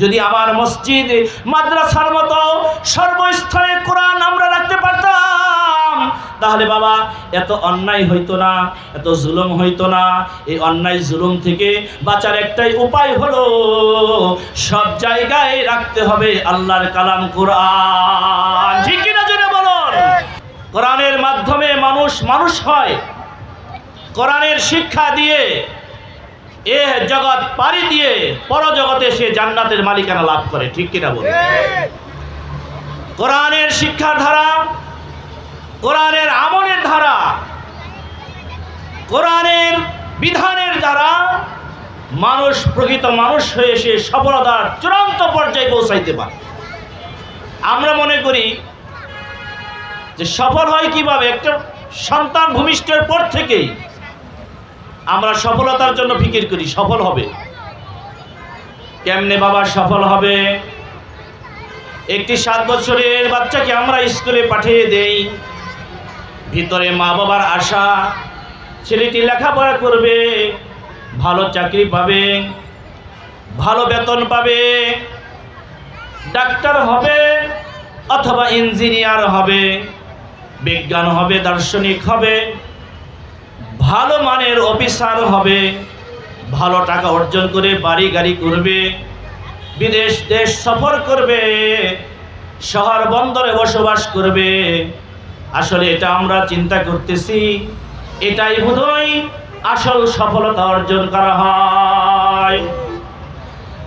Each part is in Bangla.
যদি আমার মসজিদ, মাদ্রাসার মতো সর্বস্থানে কোরআন আমরা রাখতে পারতাম, তাহলে বাবা, এত অন্যায় হইতো না, এত জুলুম হইতো না। এই অন্যায় জুলুম থেকে বাঁচার একটাই উপায় হলো, সব জায়গায় রাখতে হবে আল্লাহর কালাম কোরআন। ঠিক কিনা জেনে বলুন? কোরআনের মাধ্যমে মানুষ মানুষ হয়। কোরআনের শিক্ষা দিয়ে এ জগৎ পাড়ি দিয়ে পরজগতে সে জান্নাতের মালিকানা লাভ করে, ঠিক কিনা বলুন? কোরআনের শিক্ষার ধারা, কোরআনের আমলের ধারা, কোরআনের বিধানের দ্বারা মানুষ প্রকৃত মানুষ হয়ে সে সফলতার চূড়ান্ত পর্যায়ে পৌঁছাইতে পারে। আমরা মনে করি যে সফল হয় কীভাবে? একটা সন্তান ভূমিষ্ঠের পর থেকেই আমরা সফলতার জন্য ফিকির করি, সফল হবে। কেমনে বাবা সফল হবে? একটি সাত বছরের বাচ্চাকে আমরা স্কুলে পাঠিয়ে দেই। ভিতরে মা বাবার আশা, ছেলেটি লেখাপড়া করবে, ভালো চাকরি পাবে, ভালো বেতন পাবে, ডাক্তার হবে অথবা ইঞ্জিনিয়ার হবে, বিজ্ঞান হবে, দার্শনিক হবে ভালো মানের অফিসার হবে, ভালো টাকা অর্জন করে বাড়ি গাড়ি করবে, বিদেশ দেশ সফর করবে, শহর বন্দরে বসবাস করবে। আসলে এটা আমরা চিন্তা করতেছি, এটাই বোধহয় আসল সফলতা অর্জন করা হয়।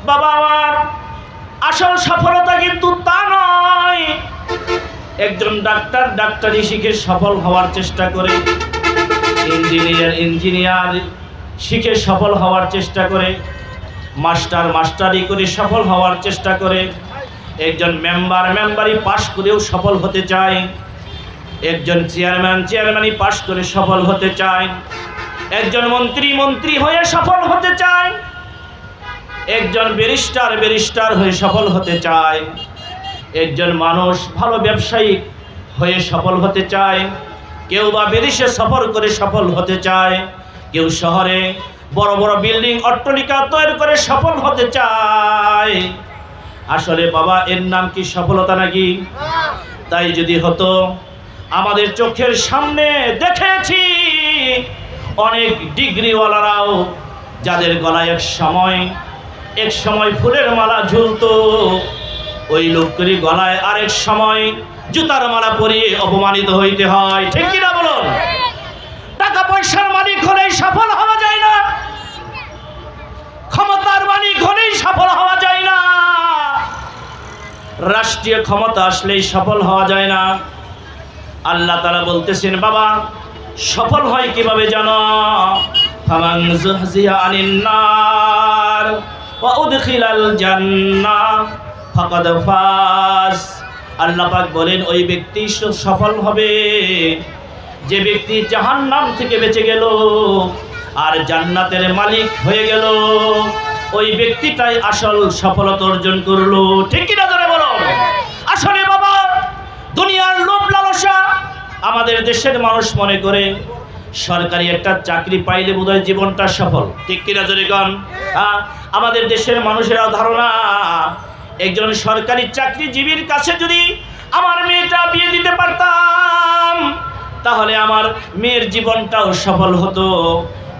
বাবা, আমার আসল সফলতা কিন্তু তা নয়, একজন ডাক্তার, ডাক্তারি শিখে সফল হওয়ার চেষ্টা করে। ইঞ্জিনিয়ার ইঞ্জিনিয়ার শিখে সফল হওয়ার চেষ্টা করে, মাস্টার, মাস্টারি করে সফল হওয়ার চেষ্টা করে, একজন মেম্বার, মেম্বারি পাশ করেও সফল হতে চায়, একজন চেয়ারম্যান, চেয়ারম্যানই পাশ করে সফল হতে চায়, একজন মন্ত্রী মন্ত্রী হয়ে সফল হতে চায়, একজন ব্যারিস্টার ব্যারিস্টার হয়ে সফল হতে চায়, একজন মানুষ, ভালো ব্যবসায়িক হয়ে সফল হতে চায় কেউ বা বিদেশে সফর করে সফল হতে চায়, কেউ শহরে বড় বড় বিল্ডিং অট্টলিকা তৈরি করে সফল হতে চায়। আসলে বাবা, এর নাম কি সফলতা নাকি? তাই যদি হতো, আমাদের চোখের সামনে দেখেছি অনেক ডিগ্রিওয়ালারাও, যাদের গলায় এক সময় এক সময় ফুলের মালা ঝুলতো। ওই লোকগুলি গলায় আরেক সময় জুতার মালা পরিয়ে অপমানিত হইতে হয়। ঠিক কিনা বলুন? টাকা পয়সার মালিক হলেই সফল হওয়া যায় না। ক্ষমতার মালিক হলেই সফল হওয়া যায় না। রাষ্ট্রীয় ক্ষমতা আসলেই সফল হওয়া যায় না। আল্লাহ তারা বলতেছেন, বাবা, সফল হয় কীভাবে জানো? যুহজিয়া আনিন নার ওয়া উদখিলাল জান্নাহ। ফাকাদ ফাজ। আল্লাহ পাক বলেন, ওই ব্যক্তি সফল হবে। যে ব্যক্তি জাহান্নাম থেকে বেঁচে গেল আর জান্নাতের মালিক হয়ে গেল, ওই ব্যক্তিটাই আসল সফলতা অর্জন করল। ঠিক কিনা ধরে বলো? আসলে বাবা, দুনিয়ার লোভ লালসা আমাদের দেশের মানুষ মনে করে সরকারি একটা চাকরি পাইলে বোধহয় জীবনটা সফল। ঠিক কিনা জরিগণ হ্যাঁ আমাদের দেশের মানুষেরা ধারণা একজন সরকারি চাকরিজীবীর কাছে যদি আমার মেয়েটা বিয়ে দিতে পারতাম, তাহলে আমার মেয়ের জীবনটাও সফল হতো।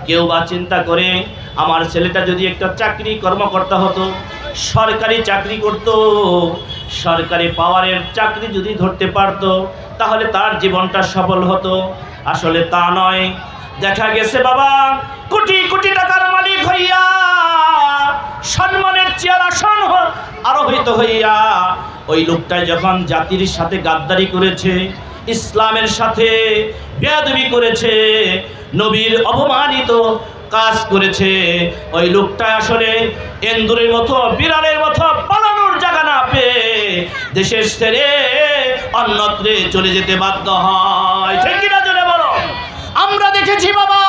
কেউ বা চিন্তা করে আমার ছেলেটা যদি একটা চাকরি কর্মকর্তা হতো, সরকারি চাকরি করত, সরকারি পাওয়ারের চাকরি যদি ধরতে পারতো, তাহলে তার জীবনটা সফল হতো। আসলে তা নয়। দেখা গেছে বাবা, কোটি কোটি টাকার মালিক হইয়া সম্মানের চেয়ার আসন আরোহিত হইয়া ওই লোকটা যখন জাতির সাথে গাদ্দারি করেছে, ইসলামের সাথে বেয়াদবি করেছে, নবীর অপমানিত কাজ করেছে, ওই লোকটা আসলে এন্দুরের মতো, বিড়ালের মতো পালানোর জায়গা না পেয়ে দেশের ছেড়ে অন্যত্রে চলে যেতে বাধ্য হয়। ঠিক কিনা জোরে বলো? আমরা দেখেছি বাবা,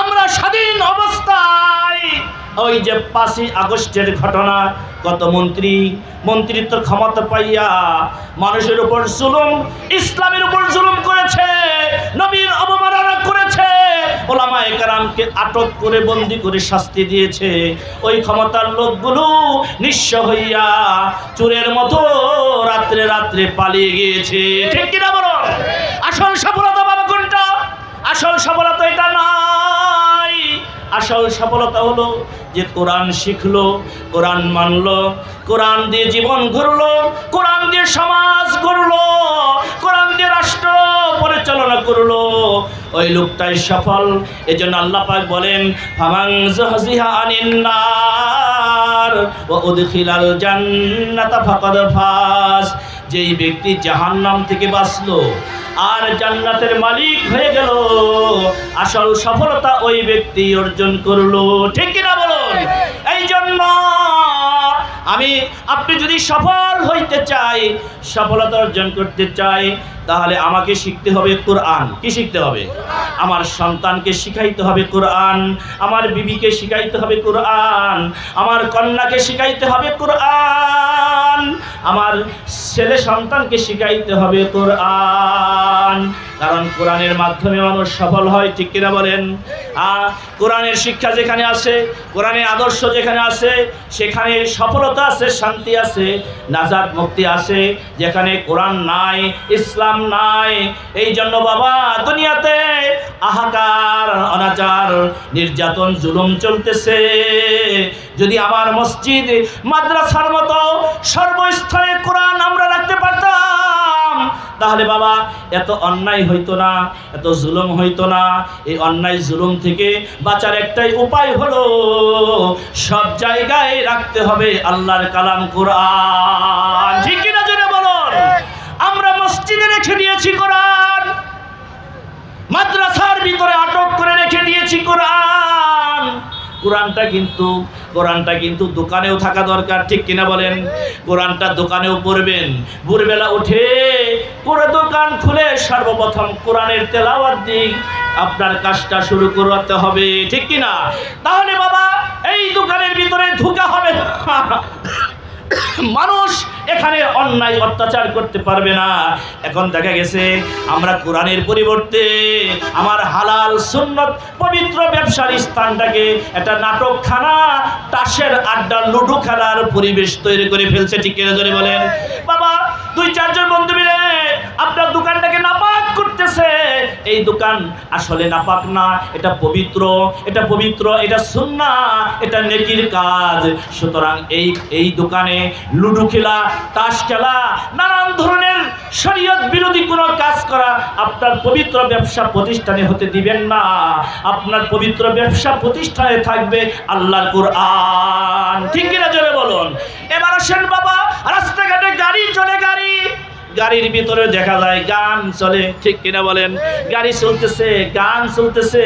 আমরা স্বাধীন অবস্থায় ওই যে পাঁচই আগস্টের ঘটনা, কত মন্ত্রী, মন্ত্রিত্ব ক্ষমতা পাইয়া মানুষের উপর জুলুম, ইসলামের উপর জুলুম করেছে, নবীর অবমাননা করেছে ওলামা একরামকে আটক করে, বন্দি করে শাস্তি দিয়েছে। ওই ক্ষমতার লোকগুলো নিঃস্ব হইয়া চোরের মতো রাত্রে রাত্রে পালিয়ে গিয়েছে। ঠিক কিনা বলো আসল সফলতা পাবে কোনটা? আসল সফলতা এটা নাই আসল সফলতা হলো যে কোরআন শিখলো, কোরআন মানলো, কোরআন দিয়ে জীবন গড়লো কোরআন দিয়ে সমাজ গড়লো কোরআন দিয়ে রাষ্ট্র পরিচালনা করল। ওই লোকটাই সফল, এজন্য আল্লাহ পাক বলেন, ফামান জাহজিহা আনিন নার ওয়া উদখিলাল জান্নাতা ফাকাদ ফাজ। যেই ব্যক্তি জাহান্নাম থেকে বাঁচলো আর জান্নাতের মালিক হয়ে গেল, আসল সফলতা ওই ব্যক্তি অর্জন করল। ঠিক কিনা বলুন? এই জন্য আমি, আপনি যদি সফল হইতে চাই, সফলতা অর্জন করতে চাই তাহলে আমাকে শিখতে হবে কোরআন। কি শিখতে হবে? আমার সন্তানকে শিখাইতে হবে কোরআন আমার বিবিকে শিখাইতে হবে কোরআন আমার কন্যাকে শিখাইতে হবে কোরআন আমার ছেলে সন্তানকে শিখাইতে হবে কোরআন। কারণ কোরআনের মাধ্যমে মানুষ সফল হয় ঠিক কিনা বলেন? আহ, কোরআনের শিক্ষা যেখানে আছে কোরআনের আদর্শ যেখানে আছে সেখানে সফলতা আছে শান্তি আছে নাজাদ মুক্তি আছে যেখানে কোরআন নাই ইসলাম নাই। এই জন্য বাবা, দুনিয়াতে আহাকার, অনাচার, নির্যাতন, জুলুম চলতেছে। যদি আমার মসজিদ মাদ্রাসার মতো সর্বস্থানে কোরআন আমরা রাখতে পারতাম, তাহলে বাবা, এত অন্যায় হইতো না, এত জুলুম হইতো না। এই অন্যায় জুলুম থেকে বাঁচার একটাই উপায় হলো, সব জায়গায় রাখতে হবে আল্লাহর কালাম কোরআন ঠিক কিনা জোরে বলুন আমরা মসজিদে রেখে দিয়েছি কোরআন। মাদ্রাসার ভিতরে আটক করে রেখে দিয়েছি কোরআন। কোরআনটা কিন্তু কোরআনটা কিন্তু দোকানেও থাকা দরকার, ঠিক কিনা বলেন? কোরআনটা দোকানেও পড়বেন। ভোরবেলা উঠে পুরো দোকান খুলে সর্বপ্রথম কোরআনের তেলাওয়াত দিক আপনার কাজটা শুরু করতে হবে, ঠিক কিনা? তাহলে বাবা, এই দোকানের ভিতরে ঢুকা হবে না। মানুষ এখানে অন্যায় অত্যাচার করতে পারবে না। এখন দেখা গেছে, আমরা কোরআনের পরিবর্তে আমার হালাল সুন্নত পবিত্র ব্যবসার স্থানটাকে একটা নাটক খানা তাসের আড্ডা লুডু খেলার পরিবেশ তৈরি করে ফেলছে। ঠিক কেন বলেন? বাবা, দুই, চারজন বন্ধু মিলে আপনার করতেছে এই দোকান আসলে নাপাক না, এটা পবিত্র এটা পবিত্র, এটা সুন্না, এটা নেকির কাজ। সুতরাং এই এই দোকানে লুডো খেলা, তাস খেলা, নানান ধরনের শরীয়ত বিরোধী কোনো কাজ করা আপনার পবিত্র ব্যবসা প্রতিষ্ঠানে হতে দিবেন না। আপনার পবিত্র ব্যবসা প্রতিষ্ঠানে থাকবে আল্লাহর কোরআন। ঠিক কিনা জোরে বলুন? এবার আসেন বাবা, রাস্তাঘাটে গাড়ি, চলে গাড়ি। গাড়ির ভিতরে দেখা যায় গান চলে। ঠিক কিনা বলেন? গাড়ি চলতেছে, গান চলতেছে,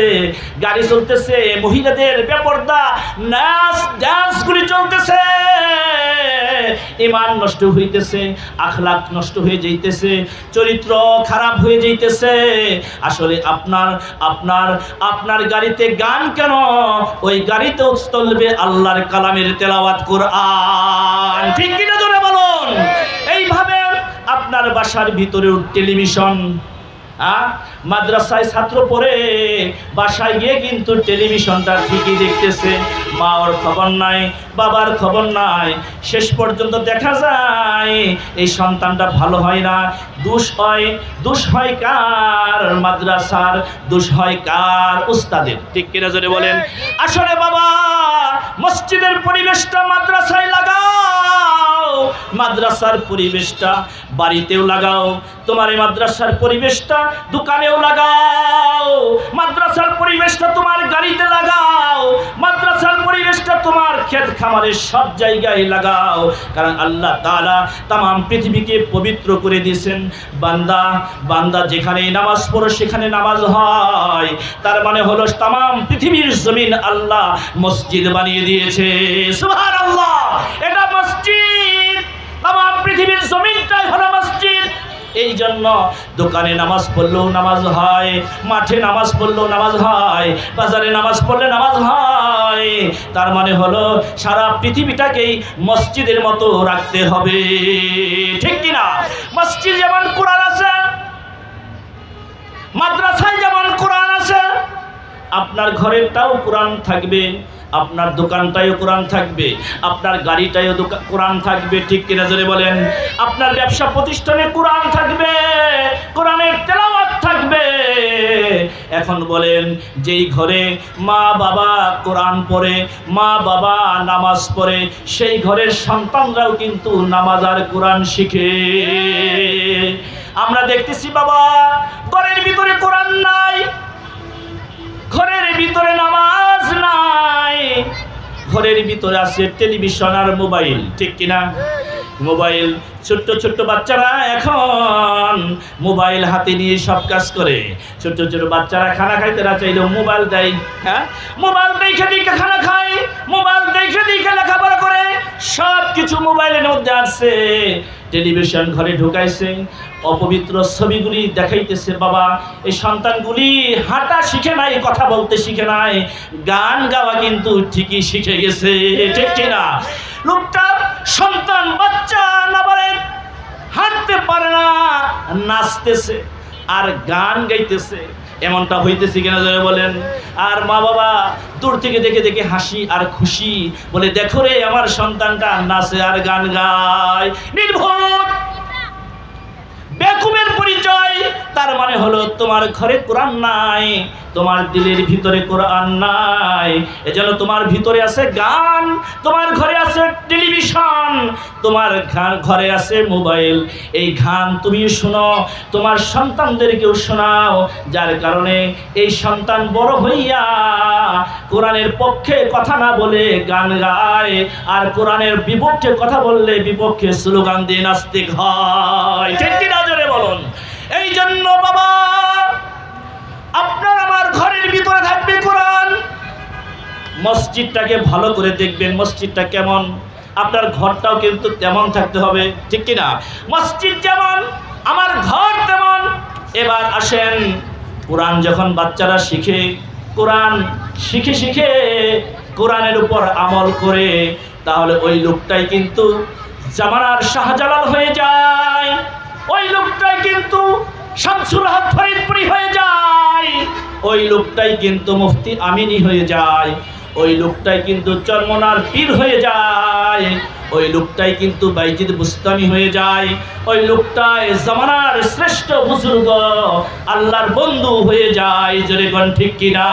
গাড়ি চলতেছে, মহিলাদের বেপর্দা, নাচ ডান্স ডান্সগুলি চলতেছে। ইমান নষ্ট হইতেছে আখলাক নষ্ট হয়ে যাইতেছে, চরিত্র খারাপ হয়ে যাইতেছে। আসলে আপনার আপনার আপনার গাড়িতে গান কেন? ওই গাড়িতেও চলবে আল্লাহর কালামের তেলাওয়াত কোরআন। ঠিক কিনা জোরে বলুন? আপনার বাসার ভিতরেও টেলিভিশন মাদ্রাসায় ছাত্র পড়ে বাসায় গিয়ে কিন্তু টেলিভিশনটা ঠিকই দেখতেছে। মা ওর খবর নাই, বাবার খবর নাই, শেষ পর্যন্ত দেখা যায় এই সন্তানটা ভালো হয় না। দুষ হয় দুষ হয় কার মাদ্রাসার, দুষ হয় কার উস্তাদের? ঠিক কিনা জোরে বলেন? আসলে বাবা, মসজিদের পরিবেশটা মাদ্রাসায় লাগাও। মাদ্রাসার পরিবেশটা বাড়িতেও লাগাও, তোমার এই মাদ্রাসার পরিবেশটা দোকানেও লাগাও, মাদ্রাসার পরিবেশটা তোমার গাড়িতে লাগাও, মাদ্রাসার পরিবেশটা তোমার ক্ষেত খামারের সব জায়গায় লাগাও। কারণ আল্লাহ তাআলা তাম পৃথিবীকে পবিত্র করে দিয়েছেন। বান্দা বান্দা যেখানে নামাজ পড়ো সেখানে নামাজ হয়। তার মানে হলো তাম পৃথিবীর জমিন আল্লাহ মসজিদ বানিয়ে দিয়েছে। সুবহানাল্লাহ! এটা মসজিদ তাম পৃথিবীর জমিনটাই হলো মসজিদ জন্য দোকানে নামাজ পড়লেও নামাজ হয়, মাঠে নামাজ পড়লেও নামাজ হয়, বাজারে নামাজ পড়লে নামাজ হয়। তার মানে হলো সারা পৃথিবীটাকেই মসজিদের মতো রাখতে হবে। ঠিক কিনা? মসজিদ যেমন কোরআন আছে, মাদ্রাসায় যেমন কোরআন আপনার ঘরেরটাও কোরআন থাকবে, আপনার দোকানটাও কোরআন থাকবে, আপনার গাড়িটাও দোকা- কোরআন থাকবে, ঠিক কিনা জোরে বলেন? আপনার ব্যবসা প্রতিষ্ঠানে কোরআন থাকবে, কোরআনের তেলাওয়াত থাকবে। এখন বলেন, যেই ঘরে মা বাবা কোরআন পড়ে, মা বাবা নামাজ পড়ে, সেই ঘরের সন্তানরাও কিন্তু নামাজ আর কোরআন শিখে। আমরা দেখতেছি বাবা, ঘরের ভিতরে কোরআন নাই ঘরের ভিতরে নামাজ নাই। ঘরের ভিতরে আছে টেলিভিশন আর মোবাইল, ঠিক কিনা? মোবাইল, ছোট্ট ছোট্ট বাচ্চারা এখন মোবাইল হাতে নিয়ে সব কাজ করে। ছোট্ট ছোট বাচ্চারা খানা খাইতে না চাইলেও মোবাইল দেয়। হ্যাঁ? মোবাইল দিকে খানা খায় মোবাইল দেখে দিকে লেখাপড়া করে সব কিছু মোবাইলের মধ্যে আছে টেলিভিশন ঘরে ঢুকাইছে। অপবিত্র ছবিগুলি দেখাইতেছে, বাবা। এই সন্তানগুলি হাঁটা শিখে নাই, কথা বলতে শিখে নাই। গান গাওয়া কিন্তু ঠিকই শিখে গেছে, ঠিক কিনা? লোকটা সন্তান, বাচ্চা না বলে হাঁটতে পারে না, নাচতেছে আর গান গাইতেছে। এমনটা হইতেছে কিনা যারা বলেন। আর মা বাবা দূর থেকে দেখে দেখে হাসি আর খুশি বলে, দেখো রে আমার সন্তানটা নাচে আর গান গায়। নির্ভর। বেকুবের পরিচয়, তার মানে হলো তোমার ঘরে কোরআন নাই, তোমার দিলের ভিতরে কোরআন নাই। এজন্য তোমার ভিতরে আছে গান, তোমার ঘরে আছে টেলিভিশন তোমার ঘরে আছে মোবাইল। এই গান তুমি শোনো, তোমার সন্তানদেরকেও শোনাও, যার কারণে এই সন্তান বড় হইয়া কোরআনের পক্ষে কথা না বলে গান গায়, আর কোরআনের বিপক্ষে কথা বললে বিপক্ষে স্লোগান দিয়ে নাস্তিক হয়। ঠিক কিনা জোরে বলুন? এই জন্য বাবা, আপনার আমার ঘরের ভিতরে থাকবে কোরআন। মসজিদটাকে ভালো করে দেখবেন, মসজিদটা কেমন? আপনার ঘরটাও কিন্তু তেমন থাকতে হবে, ঠিক কিনা মসজিদ যেমন, আমার ঘর তেমন। এবার আসেন, কোরআন যখন বাচ্চারা শিখে, কোরআন শিখে শিখে কোরআনের উপর আমল করে, তাহলে ওই লোকটাই কিন্তু জামানার শাহজালাল হয়ে যায়। ওই লোকটাই কিন্তু শামসুল হক ফরিদপুরি হয়ে যায়। ওই লোকটাই কিন্তু মুফতি আমিনী হয়ে যায়। ওই লোকটাই কিন্তু চরমনার পীর হয়ে যায়। ওই লোকটাই কিন্তু বাইজিদ বুস্তামি হয়ে যায়। ওই লোকটাই জামানার শ্রেষ্ঠ বুজুর্গ, আল্লাহর বন্ধু হয়ে যায়। জোরে গণ কিনা?